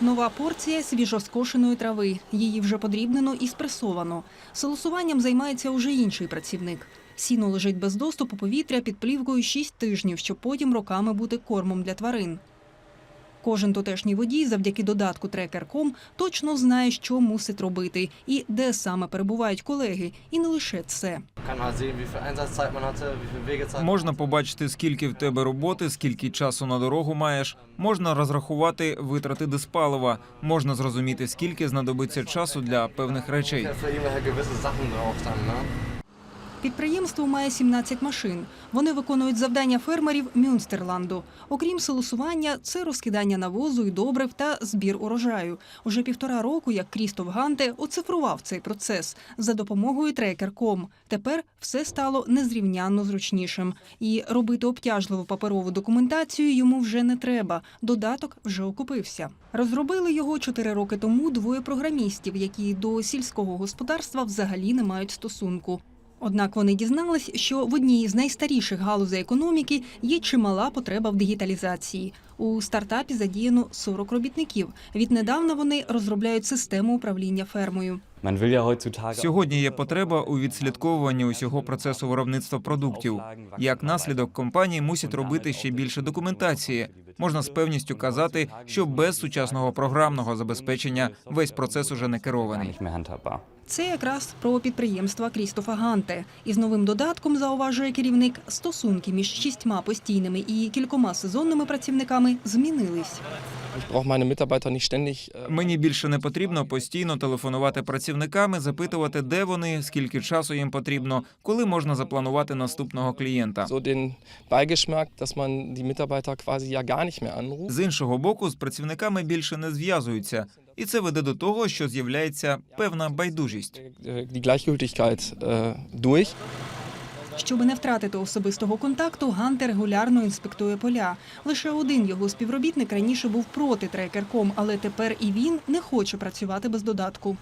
Нова порція свіжоскошеної трави. Її вже подрібнено і спресовано. Солосуванням займається уже інший працівник. Сіно лежить без доступу повітря під плівкою 6 тижнів, щоб потім роками бути кормом для тварин. Кожен тутешній водій завдяки додатку Трекер.ком точно знає, що мусить робити і де саме перебувають колеги, і не лише це. Можна побачити, скільки в тебе роботи, скільки часу на дорогу маєш. Можна розрахувати витрати диспалива. Можна зрозуміти, скільки знадобиться часу для певних речей. Підприємство має 17 машин. Вони виконують завдання фермерів Мюнстерланду. Окрім солосування, це розкидання навозу і добрив та збір урожаю. Уже півтора року, як Крістоф Ганте оцифрував цей процес за допомогою трекер.ком. Тепер все стало незрівнянно зручнішим. І робити обтяжливу паперову документацію йому вже не треба. Додаток вже окупився. Розробили його чотири роки тому двоє програмістів, які до сільського господарства взагалі не мають стосунку. Однак вони дізнались, що в одній з найстаріших галузей економіки є чимала потреба в дигіталізації. У стартапі задіяно 40 робітників. Віднедавна вони розробляють систему управління фермою. Сьогодні є потреба у відслідковуванні усього процесу виробництва продуктів. Як наслідок, компанії мусять робити ще більше документації. Можна з певністю казати, що без сучасного програмного забезпечення весь процес уже не керований. Це якраз про підприємства Крістофа Ганте. Із новим додатком зауважує керівник. Стосунки між шістьма постійними і кількома сезонними працівниками змінились. Äh, Мені більше не потрібно постійно телефонувати працівниками, запитувати, де вони, скільки часу їм потрібно, коли можна запланувати наступного клієнта. З іншого боку, з працівниками більше не зв'язуються, і це веде до того, що з'являється певна байдужість. Äh, Die Gleichgültigkeit äh, durch. Щоб не втратити особистого контакту, Ганте регулярно інспектує поля. Лише один його співробітник раніше був проти трекер.ком, але тепер і він не хоче працювати без додатку.